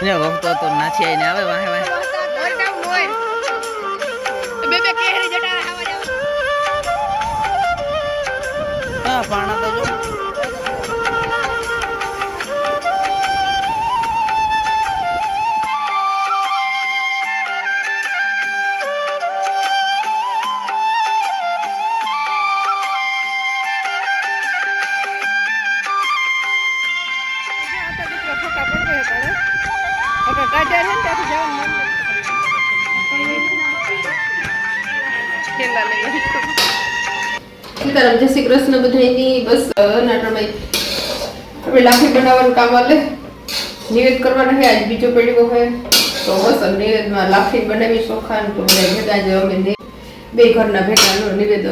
ને વખતો તો નાચી આવીને આવે વાહે વાહે મોર કામ મોર બે બે કેહરી જટા આવા જાવ હા પાણા તો જો આ તો આપણે કાઢ્યા છે ને ત્યાંથી જવાનું ખેલા લઈ સીતારામ જય શ્રી કૃષ્ણ બધાની બસ નાટણમાં આપણે લાખી બનાવવાનું કામ આલે નિવેદ કરવાનો છે આજ બીજો પેઢીઓ છે. તો બસ નિવેદમાં લાખી બનાવી ચોખા ને તો બધા ભેગા જ અમે ને બે ઘરના ભેગાનો નિવેદ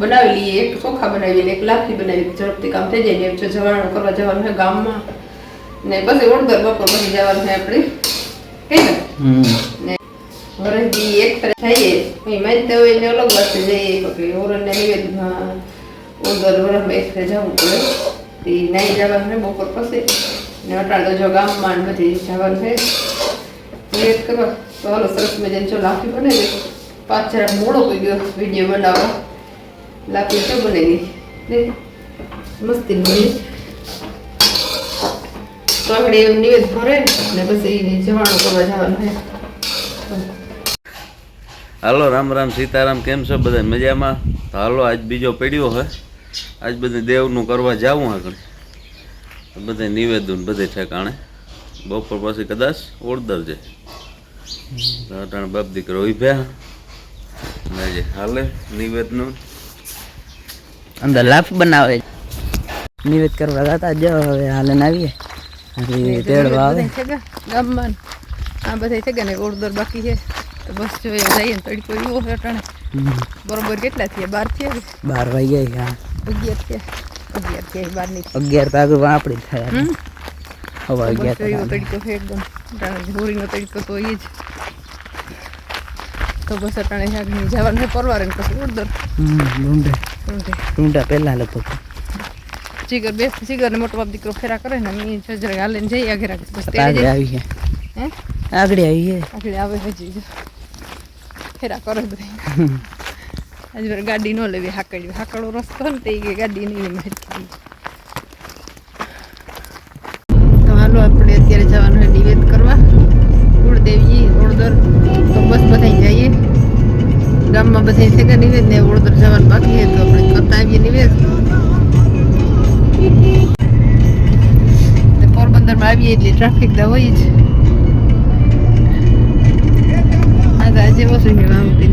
બનાવી લઈએ. એક ચોખા બનાવી એક લાખી બનાવી. ઝડપથી કામ થઈ જાય જવાનું કરવા જવાનું છે ગામમાં. ને પછી ઓળદર બપોર પછી જવાનું છે આપણે. કઈ ને વરસથી એક તરફ થઈએ પછી માનતા હોય ને અલગ વસ્તુ જઈએ. કે ઓરણને નિવેદમાં ઉંદર વરસમાં એક જવું પડે તે નાઈ જવાનું ને બપોર પછી. ને અટાડો જો ગામમાં બધી જવાનું છે. નિવેદ કરો. તો હલો સરસ મજાની જો લાફી બને પાંચ જરા મોડો કોઈ ગયો વીડિયો બનાવો. લાફી તો બને દેખ મસ્તી બની તો આપણે એવું નિવેદ ભરે ને પછી જવાનું કરવા જવાનું હાલો રામ રામ સીતારામ કેમ છો બધા? મજામાં? તો હાલો આજ બીજો પડ્યો હે. આજ બધે દેવનું કરવા જાવું આગળ. બધે નિવેદન બધે ઠેકાણે. બપોર પછી કદાચ ઓળદર છે તો અટાણે બાપ દીકરો ઉભ્યા. ને જે હાલે નિવેદનું. અંદર લાફ બનાવે. નિવેદ કરવા જતા જ હવે હાલે આવીએ. તેડવા આવે બધા છે કે ગામમાં આ બધા છે કે ને ઓળદર બાકી છે તો બસ જો એ જઈએ ને તડકો એવો છે અટાણે હમ. બરોબર કેટલા થયા બાર થયા કે બાર વાગ્યા હા અગિયાર થયા અગિયાર થયા બારની અગિયાર તો આગળ આપણી થાય હમ હવે બસ અગિયાર જો એવો તો તડકો છે એકદમ અટાણે હોળીનો તડકો તો એ જ તો બસ અટાણે આગળ જવાનું છે પરવારે ને પછી ઓળદર હમ ડુંડા ઊંધે. ડુંડા પહેલા લગભગ જીગર બે જીગર ને મોટો બાપ દીકરો ફેરા કરે ને અમે જજર ગાલે ને જઈએ આગળ આગળ. આવી છે હે? આગળ આવી છે આગળ આવે હજી ફેરા કરે બધા. આજે ગાડી ન લેવી હાકડી હાકડો રસ્તો ને તે કે ગાડી નહીં એમ તો હાલો આપણે અત્યારે જવાનું નિવેદ કરવા. કુળદેવી ઓળદર. તો બસ બધા જઈએ. ગામમાં બધા છે કે નિવેદ ને ઓળદર જવાનું બાકી તો આપણે કરતા આવીએ નિવેદ. આવીએ એટલે ટ્રાફિક તો હોય જ. આ તો આજે છે વાવતી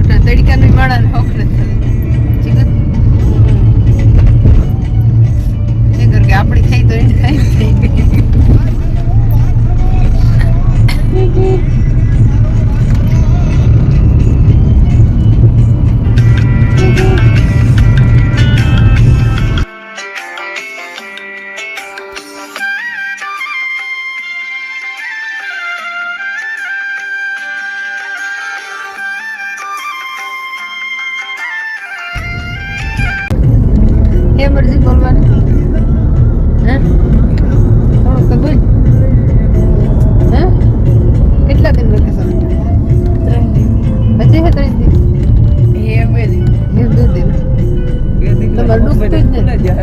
અટા તડકાનું માળાને એ કર કે આપણી થઈ તો એની થઈ ગઈ તમારે દુખતું જ નથી.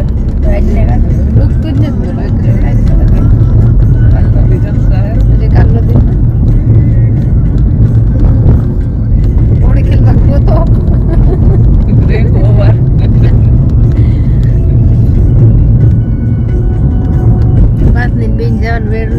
દુખતું જ નથી વેકેશન હજી કાલનો દિન હોળી ખેલવા ગયો તો? વાત ને બેન જવાનું વેળ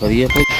કરીએ પછી?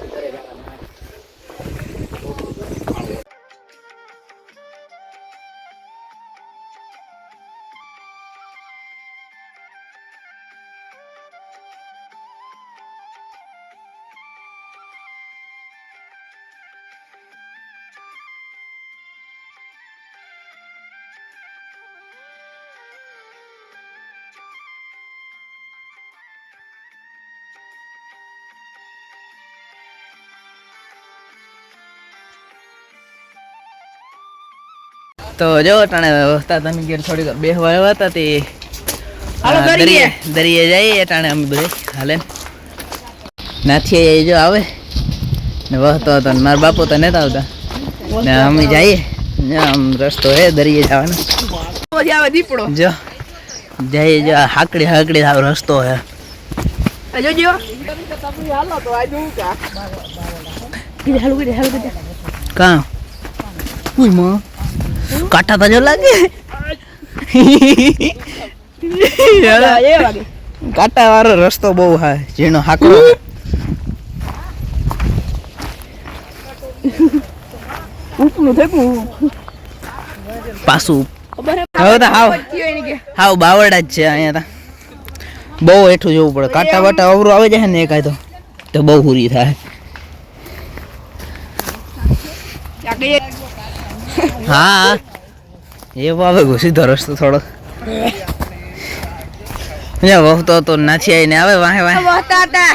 તો જો ટાણે વ્યવસ્થા તમે ઘેર થોડીક બેહવા આવ્યા હતા તે દરિયે. દરિયે જઈએ ટાણે અમે બધે. હાલે. નાથી એ જો આવે. ને વહતો હતો ને મારા બાપુ તો નતા આવતા. ને અમે જઈએ. ને આમ રસ્તો હે દરિયે જવાનો. જો જઈએ જો હાકડી હાકડી આવ રસ્તો હે. જોજો. કા? ઉઈ માં. કાંટા તો જો લાગે. કાંટા વાળો રસ્તો બહુ હા જેનો હાકડો ઉપનું થયું પાછું હવે તો હાવ. બાવડા જ છે અહીંયા તો. બહુ એઠું જવું પડે. કાંટા વાટા અવરું આવે જાય ને એકાય તો. તો બહુ હુરી થાય. હા. એવો બાબે ગો સીધો રસ્તો થોડો. અહીંયા વહતો તો નાથી આવીને આવે વાહે વાહે. વહતા હતા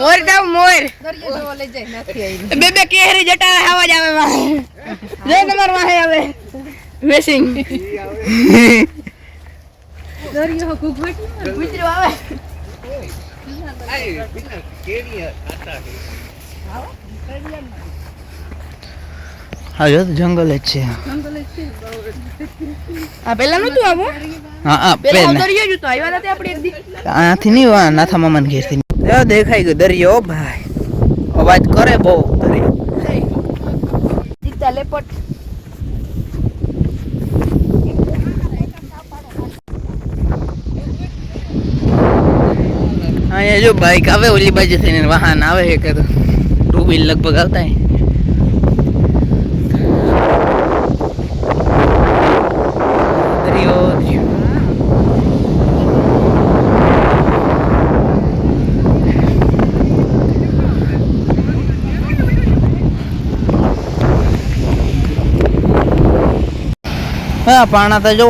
મોર જાવ મોર. બે બે કેહરી જટા આવાજ આવે વાહે. જય નંબર વાહે આવે. મેસિંગ દરિયો ગુજરો આવે. હા જો જંગલ જ છે. આ પેલા નતું આવું? હા હા પેલા દરિયો જ હતો આવ્યા હતા આપણે એક દી. આથી નહીં વા નાથા મામાને ઘેરથી જો દેખાઈ ગયો દરિયો ભાઈ. અવાજ કરે બહુ દરિયો. જીતા લેપટ. અહીંયા જો બાઈક આવે ઓલી બાજુ થઈને વાહન આવે છે કે તો ટુ વ્હીલ લગભગ આવતા હે દરિયો દરિયો હા, પાણા તો જો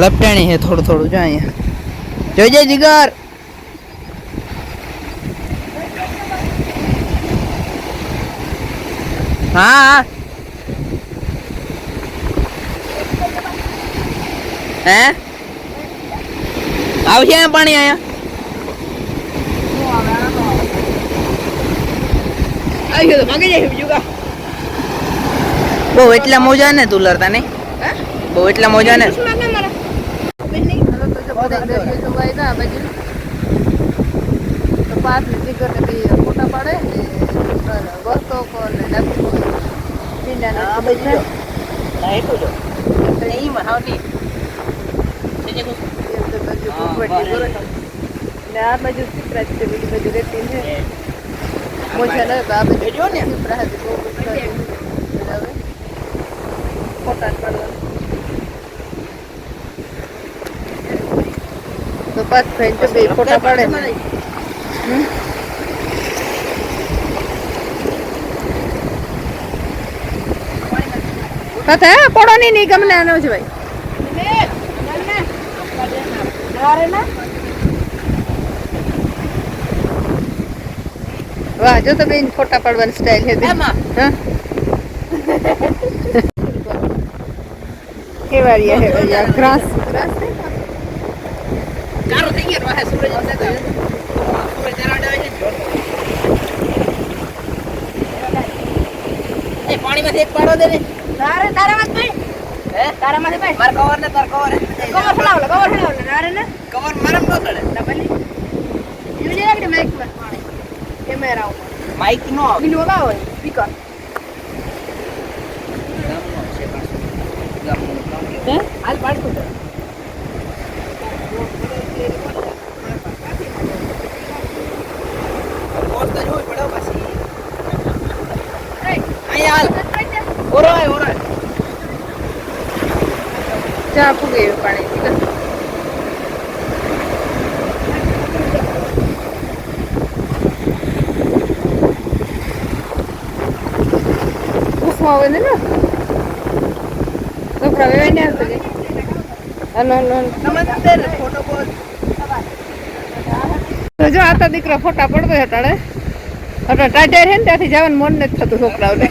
લપટાણી છે થોડું થોડું, જો અહીંયા. જોઈજે જીગર. હા, હે. આવશે અહીંયા પાણી અહીંયા? બહુ એટલા મોજા ને તું લડતા નહીં. બહુ એટલા મોજા ને. જો ને જીગર ને ફોટા પાડે ને વસ્તો કો ને નાખી ટીંડા ને આ બાજુ ને આ બાજુ ચિત્રા છે બીજી બાજુ રેતી છે મોજા ન આ બાજુ. જો ને ચિત્રા હતી બહુ હવે ફોટા જ પાડવાના તો તો બે ફોટા પડે? કથા આનો છે ભાઈ વાહ જો તો બેન ફોટા પાડવાની સ્ટાઈલ છે બેન. હા ગ્રાસ ગ્રાસ કારો થઈ ગયો વાહે સૂરજ સૂરજ આવે છે એ પાણીમાંથી એક પાડો દે ને. તારે તારા માં ભાઈ હે? તારા માંથી ભાઈ માર કવર ને તાર કવર કવર ફલાવલે કવર ફલાવલે. તારે ને? કવર મારમ નો ચડે ડબલી ઈવડે આગળ માઈક પર. કેમેરા ઉપર. માઈક નો બીજું લગાવો સ્પીકર હાલ પાડતું તો ચા ફૂગે પાણી ઉફમાં આવે ને છોકરા વેવાય ને આવતો હલો હલો હલો. ફોટો બોલ તો જો આ તો દીકરો ફોટા પડતો હટાડે એટલે ટાટા છે ને ત્યાંથી જવાનું મન નથી થતું છોકરાઓને.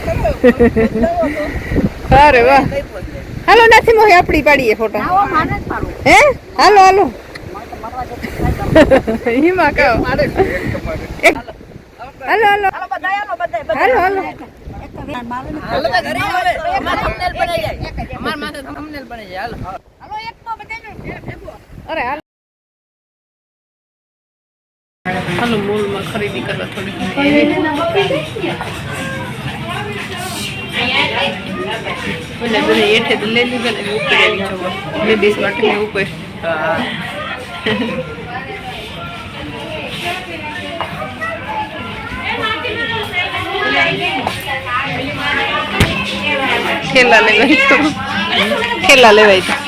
અરે વાહ. હાલો નથી મોહી આપડી પાડીએ ફોટા. હે? હાલો હાલો. હિમા કહો. હાલો હાલો. હાલો હાલો હાલો તો હાલો મોલમાં ખરીદી કરવા થોડી એઠે તો લઈ લીધા ને ઉપર આવી જવા. લેડીઝ માટે ઉપર. ઠેલા લેવાય તો. ઠેલા લેવાય તો.